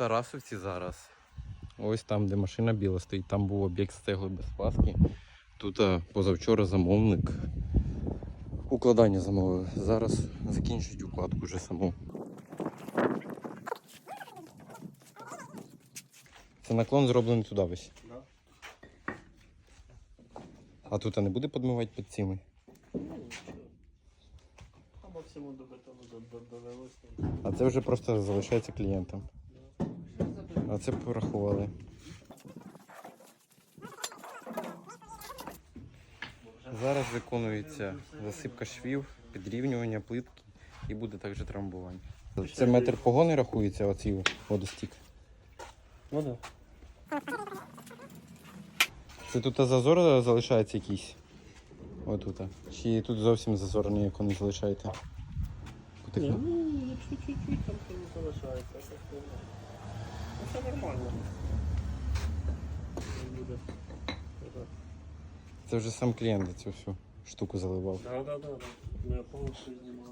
Тарасовці зараз. Ось там, де машина біла стоїть, там був об'єкт з цегли без фаски. Тут позавчора замовник укладання замовив. Зараз закінчить укладку вже саму. Це наклон зроблений туди весь. Да. А тут а не буде подмивати під цими? Ну, нічого. А максимум до бетону до- до- довелося. А це вже просто залишається клієнтам. А це порахували. Зараз виконується засипка швів, підрівнювання плитки і буде також трамбування. Це метр погони рахується, оцій водостік. Ну да. Це тут зазор залишається якийсь. Отут. Чи тут зовсім зазору ніякого не залишаєте? Ні, ну, якщо чуть-чуть там не залишається, ну, це нормально. Не буде. Так. Це вже сам клієнт цю всю штуку заливав. Да, да, да, да. Ми повністю знімали.